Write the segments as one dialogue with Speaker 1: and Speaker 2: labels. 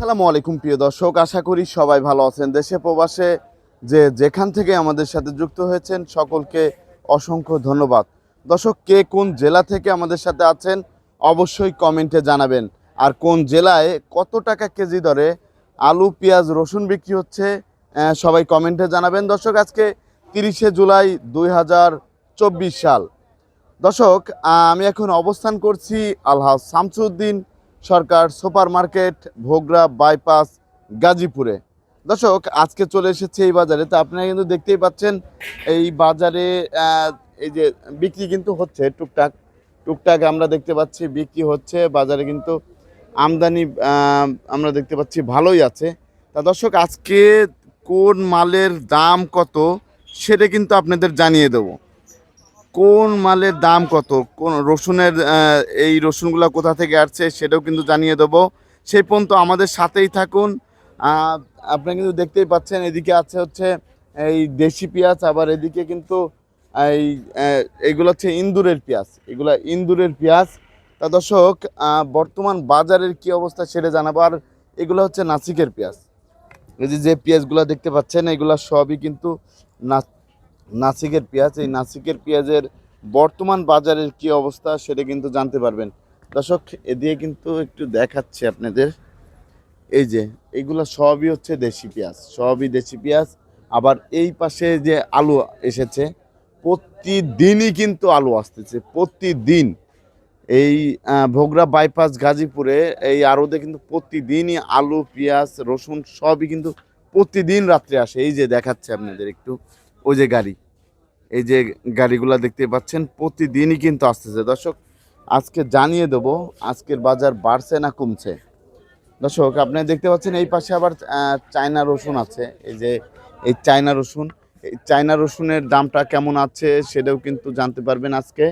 Speaker 1: আসসালামু আলাইকুম, প্রিয় দর্শক। আশা করি সবাই ভালো আছেন। দেশে প্রবাসে যে যেখান থেকে আমাদের সাথে যুক্ত হয়েছেন, সকলকে অসংখ্য ধন্যবাদ। দর্শক, কে কোন জেলা থেকে আমাদের সাথে আছেন, অবশ্যই কমেন্টে জানাবেন। আর কোন জেলায় কত টাকা কেজি দরে আলু, পেঁয়াজ, রসুন বিক্রি হচ্ছে সবাই কমেন্টে জানাবেন। দর্শক, আজকে তিরিশে জুলাই দুই হাজার চব্বিশ সাল। দর্শক আমি এখন অবস্থান করছি Alhaj Shamsuddin Sarkar super market Bhogra, bypass, গাজীপুরে। দর্শক, আজকে চলে এসেছে এই বাজারে। তো আপনারা কিন্তু দেখতেই পাচ্ছেন, এই বাজারে এই যে বিক্রি কিন্তু হচ্ছে টুকটাক। টুকটাক আমরা দেখতে পাচ্ছি বিক্রি হচ্ছে। বাজারে কিন্তু আমদানি আমরা দেখতে পাচ্ছি ভালোই আছে। তা দর্শক, আজকে কোন মালের দাম কত, সেটা কিন্তু আপনাদের জানিয়ে দেবো। কোন মালের দাম কত? কোন রসুনের এই রসুনগুলো কোথা থেকে আসছে সেটাও কিন্তু জানিয়ে দেবো। সেই পর্যন্ত আমাদের সাথেই থাকুন। আপনারা কিন্তু দেখতেই পাচ্ছেন, এদিকে আছে হচ্ছে এই দেশি পেঁয়াজ, আবার এদিকে কিন্তু এই এগুলো হচ্ছে ইন্দুরের পেঁয়াজ। এগুলো ইন্দুরের পেঁয়াজ। তা দর্শক বর্তমান বাজারের কি অবস্থা সেটা জানাব। আর এগুলো হচ্ছে নাসিকের পেঁয়াজ। এই যে পেঁয়াজগুলো দেখতে পাচ্ছেন, এগুলো সবই কিন্তু নাসিকের পেঁয়াজ, এই নাসিকের পেঁয়াজের বর্তমান বাজারের কি অবস্থা সেটা কিন্তু জানতে পারবেন। দর্শক এদিকে কিন্তু একটু দেখাচ্ছি আপনাদের। এই যে, এগুলো সবই হচ্ছে দেশি পেঁয়াজ, সবই দেশি পেঁয়াজ। আবার এই পাশে যে আলু এসেছে, প্রতিদিনই কিন্তু আলু আসতেছে, প্রতিদিন। এই ভোগরা বাইপাস গাজীপুরে এই আড়তে কিন্তু প্রতিদিনই আলু, পেঁয়াজ, রসুন সবই কিন্তু প্রতিদিন রাত্রে আসে। এই যে দেখাচ্ছে আপনাদের একটু। ওই যে গাড়ি। এই যে গাড়িগুলো দেখতে পাচ্ছেন, প্রতিদিনই কিন্তু আসতেছে। দর্শক, আজকে জানিয়ে দেবো, আজকের বাজার বাড়ছে না কমছে? দর্শক, আপনি দেখতে পাচ্ছেন এই পাশে আবার চায়না রসুন আছে। এই যে, এই চায়না রসুন, এই চায়না রসুনের দামটা কেমন আছে সেটাও কিন্তু জানতে পারবেন আজকে।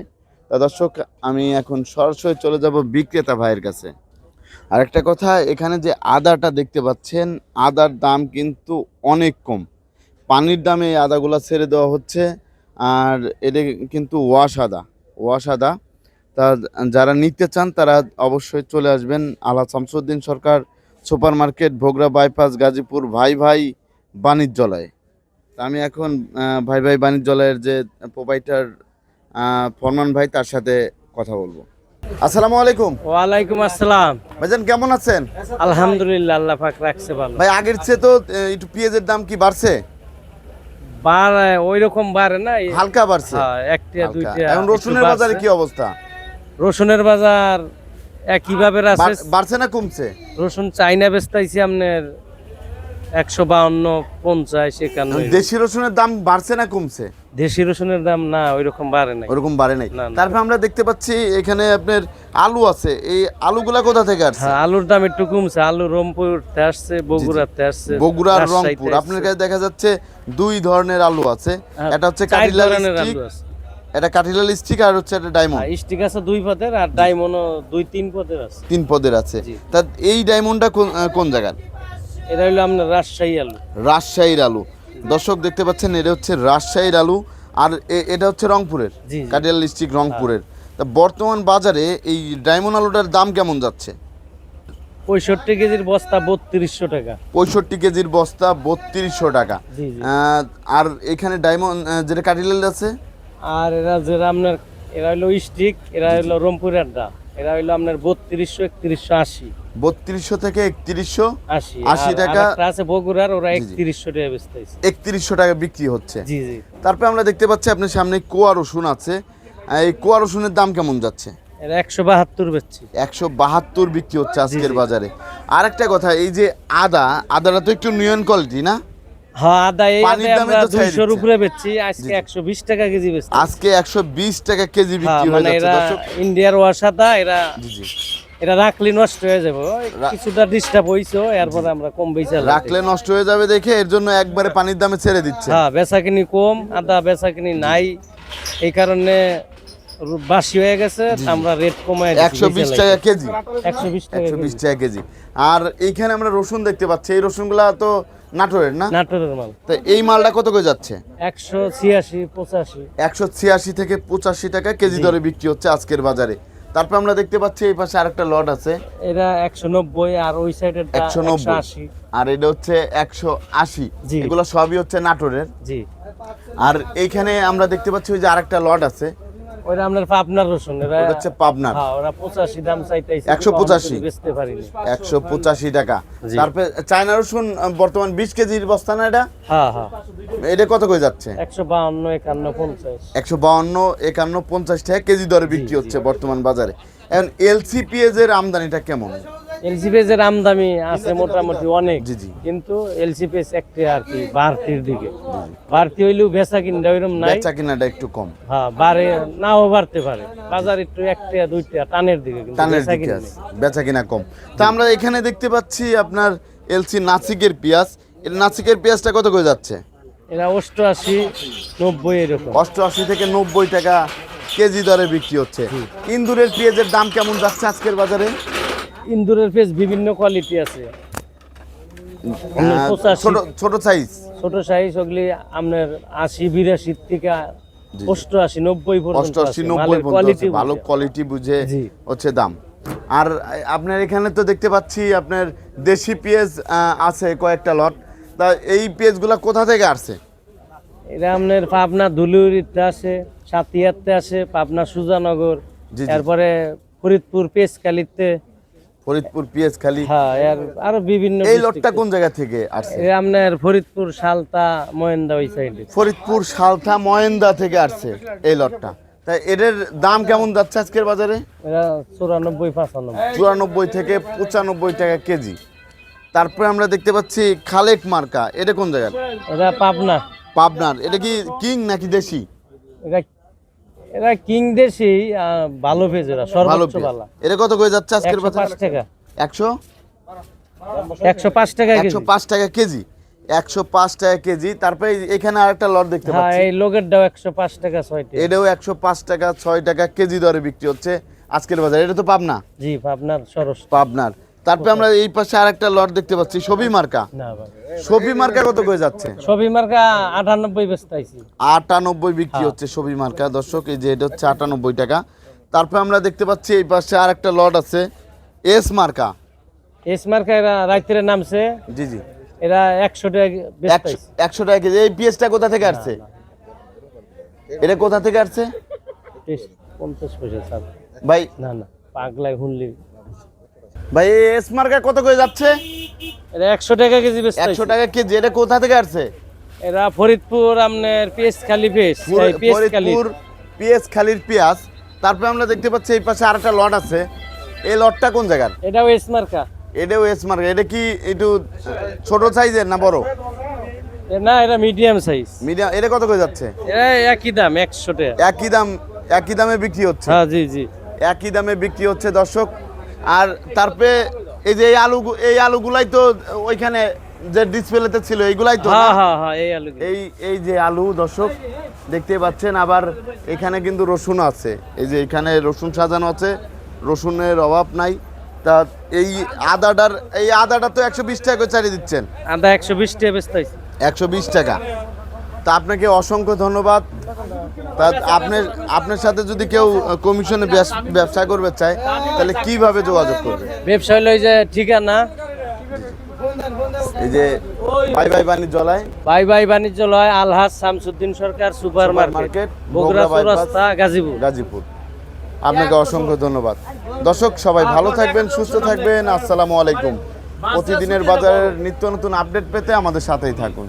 Speaker 1: তা দর্শক, আমি এখন সরাসরি চলে যাব বিক্রেতা ভাইয়ের কাছে। আর একটা কথা, এখানে যে আদাটা দেখতে পাচ্ছেন, আদার দাম কিন্তু অনেক কম। পানির দামে এই আদাগুলো ছেড়ে দেওয়া হচ্ছে আর এটা কিন্তু ওয়াশ আদা ওয়াশ আদা। তা যারা নিতে চান তারা অবশ্যই চলে আসবেন আলা Shamsuddin Sarkar super market Bhogra bypass Gazipur Bhai Bhai Banijyaloy. তা আমি এখন ভাই ভাই বাণিজ্যালয়ের যে প্রোভাইডার ফরমান ভাই তার সাথে কথা বলব। আসসালামু আলাইকুম।
Speaker 2: ওয়ালাইকুম আসসালাম।
Speaker 1: ভাইজান কেমন আছেন?
Speaker 2: আলহামদুলিল্লাহ আল্লাহ পাক রাখছে ভালো।
Speaker 1: ভাই আগের চেয়ে তো একটু পেঁয়াজের দাম কি বাড়ছে?
Speaker 2: বাড়ে ওই রকম বাড়ে না
Speaker 1: হালকা বাড়ছে।
Speaker 2: হ্যাঁ, একটা দুইটা
Speaker 1: এখন রসুনের বাজারে কি অবস্থা?
Speaker 2: রসুনের বাজার একইভাবে আছে।
Speaker 1: বাড়ছে না কমছে?
Speaker 2: রসুন চাইনা বেচতাইছি আপনার একশো বাউন্ন পঞ্চাশ একান্ন
Speaker 1: দেশি রসুনের দাম বাড়ছে না কমছে?
Speaker 2: দেশি রসুনের দাম না ওই রকম বাড়ে নাই।
Speaker 1: ওরকম বাড়ে নাই। তারপর আমরা দেখতে পাচ্ছি এখানে আপনার আলু আছে। এই আলুগুলা কোথা থেকে আসছে?
Speaker 2: হ্যাঁ আলুর দাম একটু কমছে। আলু রংপুরতে আসছে বগুড়াতে আসছে
Speaker 1: বগুড়া রংপুর। আপনার কাছে দেখা যাচ্ছে দুই ধরনের আলু আছে।
Speaker 2: হ্যাঁ,
Speaker 1: এটা হচ্ছে
Speaker 2: ধরনের
Speaker 1: স্টিক
Speaker 2: আলু আছে।
Speaker 1: এটা কাঠিলাল স্টিক আর হচ্ছে এটা ডায়মন্ড
Speaker 2: হ্যাঁ, স্টিক আছে দুই পদের আর ডায়মন্ডও দুই তিন পদের আছে।
Speaker 1: তিন পদের আছে। তা এই ডায়মন্ডটা কোন কোন জায়গার?
Speaker 2: এটা হলো আপনার রাজশাহী আলু।
Speaker 1: রাজশাহীর আলু। দর্শক দেখতে পাচ্ছেন এটা হচ্ছে রাজশাহীর আলু। আর এটা হচ্ছে রংপুরের। কাটিয়াল ডিস্ট্রিক্ট রংপুরের। তা বর্তমান বাজারে এই ডায়মন্ড আলুটার দাম কেমন যাচ্ছে?
Speaker 2: পঁয়ষট্টি কেজির বস্তা বত্রিশশো টাকা।
Speaker 1: পঁয়ষট্টি কেজির বস্তা বত্রিশশো টাকা। আর এখানে ডায়মন্ড যেটা কাটিলাল আছে?
Speaker 2: আর এরা যেটা আপনার এরা হলো স্টিক এরা হলো রংপুরের দা এরা হলো আপনার বত্রিশশো একত্রিশশো আশি।
Speaker 1: বত্রিশশো থেকে একত্রিশশো
Speaker 2: আশি।
Speaker 1: 80
Speaker 2: আর
Speaker 1: টাকা।
Speaker 2: আছে বগুড়ার ওরা। একত্রিশশো টাকা বেচতেছে।
Speaker 1: একত্রিশশো টাকা বিক্রি হচ্ছে।
Speaker 2: জি জি।
Speaker 1: তারপরে আমরা দেখতে পাচ্ছি আপনার সামনে কোয়া রসুন আছে। এই কোয়া রসুনের দাম কেমন যাচ্ছে?
Speaker 2: একশো বাহাত্তর বেচছি।
Speaker 1: একশো বাহাত্তর বিক্রি হচ্ছে আজকের। বাজারে। আরেকটা কথা এই যে আদা আদাটা তো একটু নিয়ন কোয়ালিটি না?
Speaker 2: হ্যাঁ আদা এই আমরা দুইশোর উপরে বেচছি আজকে। একশো বিশ টাকা কেজি বেচছি।
Speaker 1: আজকে একশো বিশ টাকা কেজি বিক্রি হয়ে যাচ্ছে
Speaker 2: এরা
Speaker 1: দর্শক।
Speaker 2: ইন্ডিয়ার ওয়াসাদা এরা
Speaker 1: জি জি।
Speaker 2: এরা রাখলে নষ্ট হয়ে যাবে। কিছুটা ডিস্টার্ব হইছে এরপরে আমরা কম বেচা
Speaker 1: রাখলে নষ্ট হয়ে যাবে দেখে এর জন্য একবারে পানির দামে ছেড়ে দিচ্ছে।
Speaker 2: হ্যাঁ বেচা কিনি কম আদা বেচা কিনি নাই। এই কারণে বাসি হয়ে গেছে আমরা রেট কমায়
Speaker 1: একশো বিশ টাকা কেজি।
Speaker 2: একশো বিশ টাকা
Speaker 1: একশো বিশ টাকা কেজি। আর এইখানে আমরা রসুন দেখতে পাচ্ছি এই রসুনগুলা তো নাটোরের না?
Speaker 2: নাটোরের মাল।
Speaker 1: তো এই মালটা কত করে যাচ্ছে?
Speaker 2: একশো ছিয়াশি পঁচাশি।
Speaker 1: একশো ছিয়াশি থেকে পঁচাশি টাকা কেজি দরে বিক্রি হচ্ছে আজকের বাজারে। তারপর আমরা দেখতে পাচ্ছি এই পাশে আরেকটা লট আছে।
Speaker 2: এটা একশো নব্বই আর ওই সাইডের
Speaker 1: একশো
Speaker 2: একশো
Speaker 1: নব্বই
Speaker 2: আশি।
Speaker 1: আর এটা হচ্ছে একশো আশি।
Speaker 2: জি।
Speaker 1: এগুলো সবই হচ্ছে নাটোরের।
Speaker 2: জি।
Speaker 1: আর এইখানে আমরা দেখতে পাচ্ছি ওই যে আরেকটা লট আছে।
Speaker 2: ওইটা আপনার পাবনার রসুন এরা
Speaker 1: হচ্ছে পাবনার।
Speaker 2: হ্যাঁ ওরা পঁচাশি দাম চাইতেছে
Speaker 1: 185
Speaker 2: বেচতে পারিনি
Speaker 1: একশো পঁচাশি টাকা।
Speaker 2: জি।
Speaker 1: তারপরে চায়না রসুন বর্তমান বিশ কেজির বস্তা না এটা?
Speaker 2: হ্যাঁ হ্যাঁ।
Speaker 1: এটা কত করে যাচ্ছে?
Speaker 2: একশো বাউন্ন একান্ন পঞ্চাশ।
Speaker 1: একশো বাউন্ন একান্ন পঞ্চাশ টাকা কেজি দরে বিক্রি হচ্ছে বর্তমান বাজারে। এখন এলসিপিএস এর আমদানিটা কেমন?
Speaker 2: এলসিপিএস এর আমদামি আছে মোটামুটি অনেক। কিন্তু এলসিপিএস একটি আর কি বাড়তির দিকে। বাড়তি হইলেও বেচা কিনটা ওইরকম নাই।
Speaker 1: বেচা কিনাটা একটু কম।
Speaker 2: হ্যাঁ বাড়ে নাও বাড়তে পারে। বাজার একটু একটা দুইটা টানের দিকে কিন্তু
Speaker 1: টানের দিকে
Speaker 2: কিনা।
Speaker 1: বেচা কিনা কম। তা আমরা এখানে দেখতে পাচ্ছি আপনার এলসি নাসিকের পেঁয়াজ। এর নাসিকের পেঁয়াজটা কত করে যাচ্ছে?
Speaker 2: এরা অষ্টআশি নব্বই এরকম।
Speaker 1: অষ্টআশি থেকে নব্বই টাকা কেজি দরে বিক্রি হচ্ছে। ইন্দুরের পেঁয়াজের দাম কেমন যাচ্ছে আজকের বাজারে?
Speaker 2: ইন্দুরের পেজ বিভিন্ন কোয়ালিটি আছে। পঁচাশি।
Speaker 1: ছোট ছোট সাইজ
Speaker 2: ছোট সাইজ ওগুলি আপনার আশি বিরাশি থেকে অষ্টআশি নব্বই
Speaker 1: অষ্টআশি নব্বই। ভালো কোয়ালিটি বুঝে হচ্ছে দাম। আর আপনার এখানে তো দেখতে পাচ্ছি আপনার দেশি পেঁয়াজ আছে কয়েকটা লট তা এই পেঁয়াজগুলো কোথা থেকে আসছে?
Speaker 2: এটা আপনার পাবনা ধুলিউরিতে আছে সাতিয়াতে আছে পাবনা সুজানগর। তারপরে ফরিদপুর পেঁচকালিতে
Speaker 1: ফরিদপুর পেঁয়াজ খালি।
Speaker 2: হ্যাঁ আর আরও বিভিন্ন
Speaker 1: এই লটটা কোন জায়গা থেকে আসছে?
Speaker 2: আপনার ফরিদপুর সালতা মহেন্দা ওই সাইডে
Speaker 1: ফরিদপুর সালথা ময়েন্দা থেকে আসছে এই লটটা। তাই এদের দাম কেমন যাচ্ছে আজকের বাজারে?
Speaker 2: এটা চুরানব্বই পাঁচানব্বই।
Speaker 1: চুরানব্বই থেকে পঁচানব্বই টাকা কেজি। তারপরে আমরা দেখতে পাচ্ছি খালেক মার্কা। এটা কোন জায়গার?
Speaker 2: এটা পাবনা।
Speaker 1: পাবনার। এটা কি কিং নাকি দেশি?
Speaker 2: এটা এটা কিং দেশি ভালো পেজ এরা সর্বোচ্চ ভালো
Speaker 1: এটা কত করে যাচ্ছে আজকের
Speaker 2: একশো পাঁচ টাকা।
Speaker 1: একশো?
Speaker 2: একশো পাঁচ টাকা কেজি।
Speaker 1: একশো পাঁচ টাকা কেজি। একশো পাঁচ টাকা কেজি। তারপরে এখানে আরেকটা লট দেখতে
Speaker 2: হ্যাঁ
Speaker 1: পাচ্ছি।
Speaker 2: এই লোকেরটাও একশো পাঁচ টাকা ছয়টি
Speaker 1: এটাও একশো পাঁচ টাকা ছয় টাকা কেজি দরে বিক্রি হচ্ছে আজকের বাজারে। এটা তো পাবনা?
Speaker 2: জি আপনার সরস।
Speaker 1: পাবনার। তারপরে আমরা এই পাশে আরেকটা লট দেখতে পাচ্ছি ছবি মার্কা ছবি মার্কা কত করে যাচ্ছে?
Speaker 2: ছবি মার্কা আটানব্বই
Speaker 1: আটানব্বই বিক্রি হচ্ছে ছবি মার্কা দর্শক এই যে এটা হচ্ছে আটানব্বই টাকা। তারপরে আমরা দেখতে পাচ্ছি এই পাশে আর একটা লট আছে এস মার্কা
Speaker 2: এস মার্কা এরা রাত্রে নামছে।
Speaker 1: জি জি।
Speaker 2: এরা একশো টাকা
Speaker 1: একশো টাকা কেজি। এই পিএসটা কোথা থেকে আসছে? এটা কোথা থেকে আসছে?
Speaker 2: তিরিশ, পঞ্চাশ পয়সা
Speaker 1: ভাই
Speaker 2: না না পাগলায় শুনলি
Speaker 1: ভাই এস মার্কা কত করে যাচ্ছে?
Speaker 2: এরা একশো টাকা কেজি ব্যস্ত
Speaker 1: একশো টাকা কেজি এটা কোথা থেকে আসছে?
Speaker 2: এরা ফরিদপুর আপনার পেস খালি খালি।
Speaker 1: ফরিদপুর পিএস খালির পেঁয়াজ। তারপরে আমরা দেখতে পাচ্ছি এই পাশে আরেকটা লট আছে। এই লটটা কোন জায়গার?
Speaker 2: এটাও এস মার্কা
Speaker 1: এটাও এস মার্কা এটা কি একটু ছোট সাইজের না বড়?
Speaker 2: না এটা মিডিয়াম সাইজ
Speaker 1: মিডিয়াম এটা কত করে যাচ্ছে?
Speaker 2: একই দাম একশো টাকা।
Speaker 1: একই দাম একই দামে বিক্রি হচ্ছে।
Speaker 2: হ্যাঁ জি জি।
Speaker 1: একই দামে বিক্রি হচ্ছে দর্শক। আর তারপরে এই যে এই আলু এই আলুগুলাই তো ওইখানে যে ডিসপ্লেতে ছিল এইগুলাই তো?
Speaker 2: হ্যাঁ হ্যাঁ হ্যাঁ এই আলু
Speaker 1: এই এই যে আলু দর্শক দেখতে পাচ্ছেন আবার এখানে কিন্তু রসুন আছে। এই যে এখানে রসুন সাজানো আছে রসুনের অভাব নাই। তা এই আদাটার এই আদাটা তো একশো বিশ টাকা করে চালিয়ে দিচ্ছেন।
Speaker 2: আদা একশো বিশ টাকা
Speaker 1: একশো বিশ টাকা। তা আপনাকে অসংখ্য ধন্যবাদ। তা আপনার আপনার সাথে যদি কেউ কমিশনে ব্যবস- করবে চায় তাহলে কীভাবে যোগাযোগ করবে?
Speaker 2: ব্যবসা হলো যে ঠিকানা।
Speaker 1: এই যে বাই বাই বাণিজ্যালয়
Speaker 2: বাই বাই বাণিজ্যালয় আলহাজ শামসুদ্দিন সরকার সুপার মার্কেট বগুড়া চৌরাস্তা গাজীপুর।
Speaker 1: গাজীপুর। আপনাকে অসংখ্য ধন্যবাদ। দর্শক সবাই ভালো থাকবেন সুস্থ থাকবেন। আসসালামু আলাইকুম। প্রতিদিনের বাজারের নিত্য নতুন আপডেট পেতে আমাদের সাথেই থাকুন।